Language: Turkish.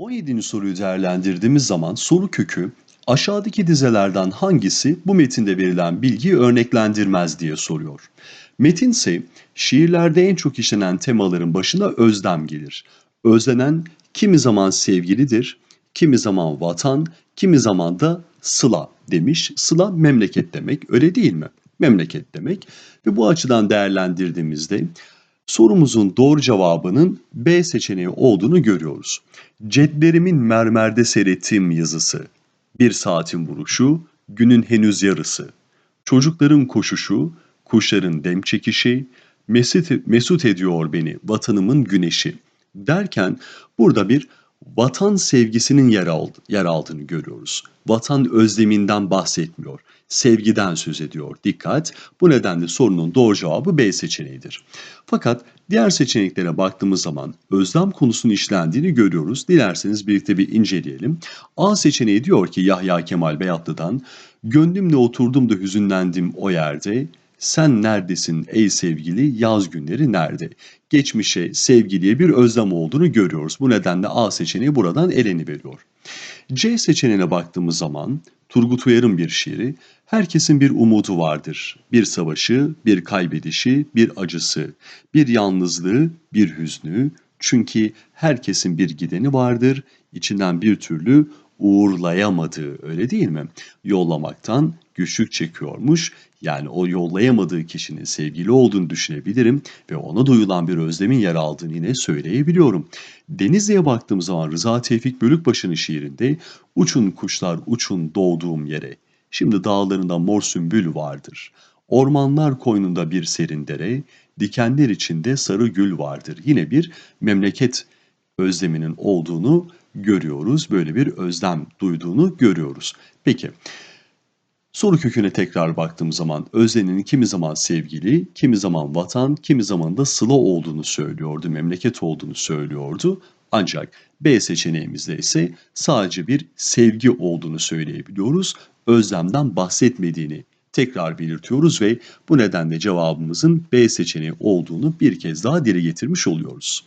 17. soruyu değerlendirdiğimiz zaman soru kökü aşağıdaki dizelerden hangisi bu metinde verilen bilgiyi örneklendirmez diye soruyor. Metin ise şiirlerde en çok işlenen temaların başına özlem gelir. Özlenen kimi zaman sevgilidir, kimi zaman vatan, kimi zaman da sıla demiş. Sıla memleket demek öyle değil mi? Memleket demek ve bu açıdan değerlendirdiğimizde sorumuzun doğru cevabının B seçeneği olduğunu görüyoruz. Ceddlerimin mermerde seyrettiğim yazısı, bir saatin vuruşu, günün henüz yarısı, çocukların koşuşu, kuşların dem çekişi, mesut, mesut ediyor beni vatanımın güneşi derken burada bir vatan sevgisinin yer, aldı, yer aldığını görüyoruz. Vatan özleminden bahsetmiyor, sevgiden söz ediyor. Dikkat, bu nedenle sorunun doğru cevabı B seçeneğidir. Fakat diğer seçeneklere baktığımız zaman özlem konusunun işlendiğini görüyoruz. Dilerseniz birlikte bir inceleyelim. A seçeneği diyor ki Yahya Kemal Beyatlı'dan, Gönlümle oturdum da hüzünlendim o yerde, sen neredesin ey sevgili yaz günleri nerede? Geçmişe sevgiliye bir özlem olduğunu görüyoruz. Bu nedenle A seçeneği buradan eleni veriyor. C seçeneğine baktığımız zaman Turgut Uyar'ın bir şiiri Herkesin bir umudu vardır. Bir savaşı, bir kaybedişi, bir acısı, bir yalnızlığı, bir hüznü. Çünkü herkesin bir gideni vardır. İçinden bir türlü uğurlayamadığı öyle değil mi? Yollamaktan güçlük çekiyormuş. Yani o yollayamadığı kişinin sevgili olduğunu düşünebilirim ve ona duyulan bir özlemin yer aldığını yine söyleyebiliyorum. Denizli'ye baktığım zaman Rıza Tevfik Bölükbaşı'nın şiirinde uçun kuşlar uçun doğduğum yere. Şimdi dağlarında mor sümbül vardır. Ormanlar koynunda bir serin dere, dikenler içinde sarı gül vardır. Yine bir memleket özleminin olduğunu görüyoruz. Böyle bir özlem duyduğunu görüyoruz. Peki soru köküne tekrar baktığım zaman özlenin kimi zaman sevgili, kimi zaman vatan, kimi zaman da sıla olduğunu söylüyordu, memleket olduğunu söylüyordu. Ancak B seçeneğimizde ise sadece bir sevgi olduğunu söyleyebiliyoruz. Özlemden bahsetmediğini tekrar belirtiyoruz ve bu nedenle cevabımızın B seçeneği olduğunu bir kez daha dile getirmiş oluyoruz.